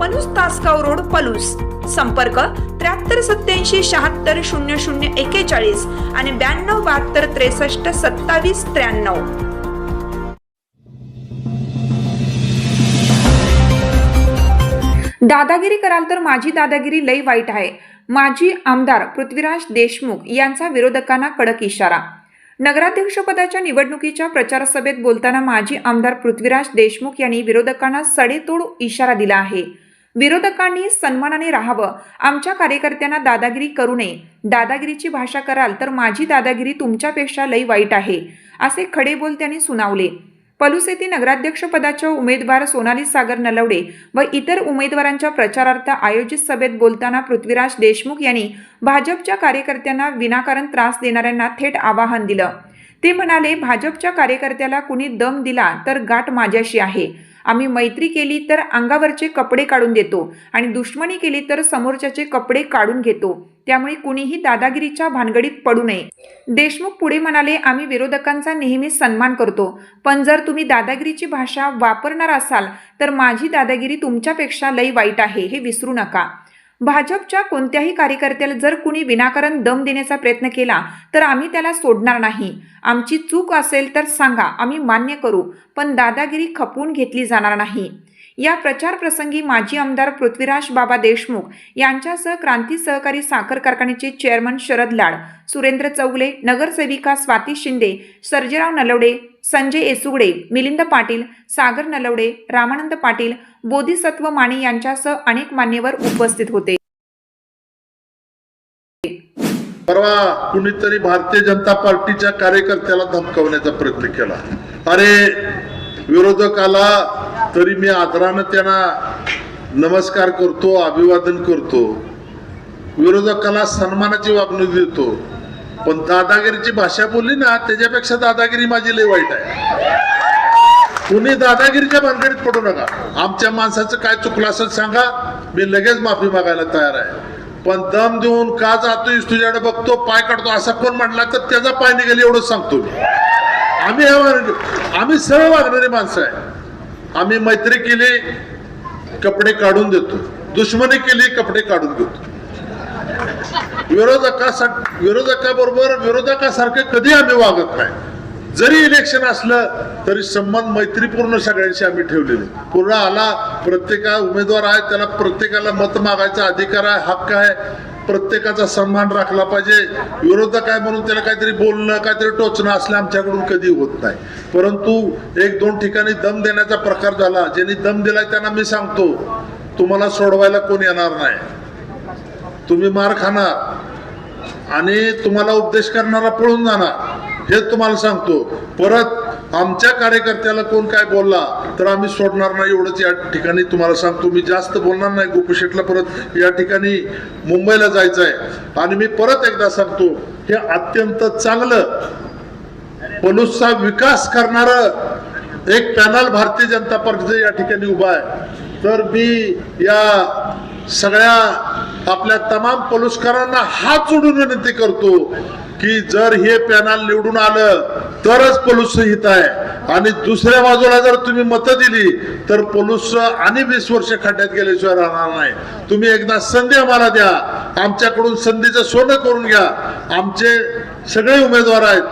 Palus Tasgaon road Palus. संपर्क त्र्याहत्तर सत्याऐंशी शहात्तर शून्य शून्य एकेचाळीस आणि ब्याण्णव बहात्तर त्रेसष्ट सत्तावीस त्र्याण्णव. दादागिरी कराल तर माझी दादागिरी लई वाईट आहे. माजी आमदार पृथ्वीराज देशमुख यांचा विरोधकांना कडक इशारा. नगराध्यक्षपदाच्या निवडणुकीच्या प्रचार सभेत बोलताना माजी आमदार पृथ्वीराज देशमुख यांनी विरोधकांना सडेतोड इशारा दिला आहे. विरोधकांनी सन्मानाने राहावं. आमच्या कार्यकर्त्यांना दादागिरी करू नये. दादागिरीची भाषा कराल तर माझी दादागिरी तुमच्यापेक्षा लई वाईट आहे असे खडे बोल त्यांनी सुनावले. पलूस येथे नगराध्यक्षपदाच्या उमेदवार सोनाली सागर नलवडे व इतर उमेदवारांच्या प्रचारार्थ आयोजित सभेत बोलताना पृथ्वीराज देशमुख यांनी भाजपच्या कार्यकर्त्यांना विनाकारण त्रास देणाऱ्यांना थेट आवाहन दिलं. ते म्हणाले भाजपच्या कार्यकर्त्याला कुणी दम दिला तर गाठ माझ्याशी आहे. आम्ही मैत्री केली तर अंगावरचे कपडे काढून देतो आणि दुश्मनी केली तर समोरच्याचे कपडे काढून घेतो. त्यामुळे कुणीही दादागिरीच्या भानगडीत पडू नये. देशमुख पुढे म्हणाले आम्ही विरोधकांचा नेहमी सन्मान करतो. पण जर तुम्ही दादागिरीची भाषा वापरणार असाल तर माझी दादागिरी तुमच्यापेक्षा लई वाईट आहे हे विसरू नका. भाजपच्या कोणत्याही कार्यकर्त्याला जर कुणी विनाकारण दम देण्याचा प्रयत्न केला तर आम्ही त्याला सोडणार नाही. आमची चूक असेल तर सांगा आम्ही मान्य करू पण दादागिरी खपवून घेतली जाणार नाही. या प्रचार प्रसंगी माजी आमदार पृथ्वीराज बाबा देशमुख यांच्यासह क्रांती सहकारी साखर कारखान्याचे चेअरमन शरद लाड सुरेंद्र चौगले नगरसेविका स्वाती शिंदे सर्जेराव नलवडे संजय येसुगडे मिलिंद पाटील सागर नलवडे रामानंद पाटील बोधिसत्व माने यांच्यासह अनेक मान्यवर उपस्थित होते. परवा कुणीतरी भारतीय जनता पार्टीच्या कार्यकर्त्याला धमकवण्याचा प्रयत्न केला. अरे विरोधकाला तरी मी आदरानं त्यांना नमस्कार करतो अभिवादन करतो. विरोधकाला सन्मानाची वागणूक देतो. पण दादागिरीची भाषा बोलली ना त्याच्यापेक्षा दादागिरी माझी लय वाईट आहे. कुणी दादागिरीच्या भानगडीत पडू नका. आमच्या माणसाचं काय चुकलं असेल सांगा मी लगेच माफी मागायला तयार आहे. पण दम देऊन का जातोय तुझ्याकडे बघतो पाय काढतो असा कोण म्हटला तर त्याचा पाय निघेल एवढं सांगतो मी. आम्ही आम्ही सरळ वागणारी माणसं आहे. आम्ही मैत्री केली कपडे काढून देतो. दुश्मनी केली कपडे काढून घेतो विरोधकासाठी विरोधकाबरोबर विरोधकासारखं कधी आम्ही वागत नाही. जरी इलेक्शन असलं तरी संबंध मैत्रीपूर्ण सगळ्यांशी आम्ही ठेवलेले. पूर्ण आला प्रत्येका उमेदवार आहे त्याला प्रत्येकाला मत मागायचा अधिकार आहे हक्क आहे. प्रत्येकाचा सन्मान राखला पाहिजे. विरोधक आहे म्हणून त्याला काहीतरी बोलणं काहीतरी टोचणं असलं आमच्याकडून कधी होत नाही. परंतु एक दोन ठिकाणी दम देण्याचा प्रकार झाला. ज्यांनी दम दिलाय त्यांना मी सांगतो तुम्हाला सोडवायला कोण येणार नाही. तुम्ही मार खाणार. आणि तुम्हाला उपदेश करणारा पळून जाणार. हे तुम्हाला सांगतो. परत आमच्या कार्यकर्त्याला कोण काय बोलला तर आम्ही सोडणार नाही एवढंच या ठिकाणी तुम्हाला सांगतो. मी जास्त बोलणार नाही. गोपीशेठला परत या ठिकाणी मुंबईला जायचं आहे. आणि मी परत एकदा सांगतो हे अत्यंत चांगलं पलूसचा विकास करणार एक पॅनल भारतीय जनता पक्ष या ठिकाणी उभा आहे. तर मी या सगळ्या आपल्या तमाम पलुस्करांना हात जोडून विनंती करतो की जर हे पॅनल निवडून आलं तरच पलुस हित आहे. आणि दुसऱ्या बाजूला जर तुम्ही मतं दिली तर पलुस आणि वीस वर्ष खड्ड्यात गेल्याशिवाय राहणार नाही. तुम्ही एकदा संधी आम्हाला द्या. आमच्याकडून संधीचं सोनं करून घ्या. आमचे सगळे उमेदवार आहेत.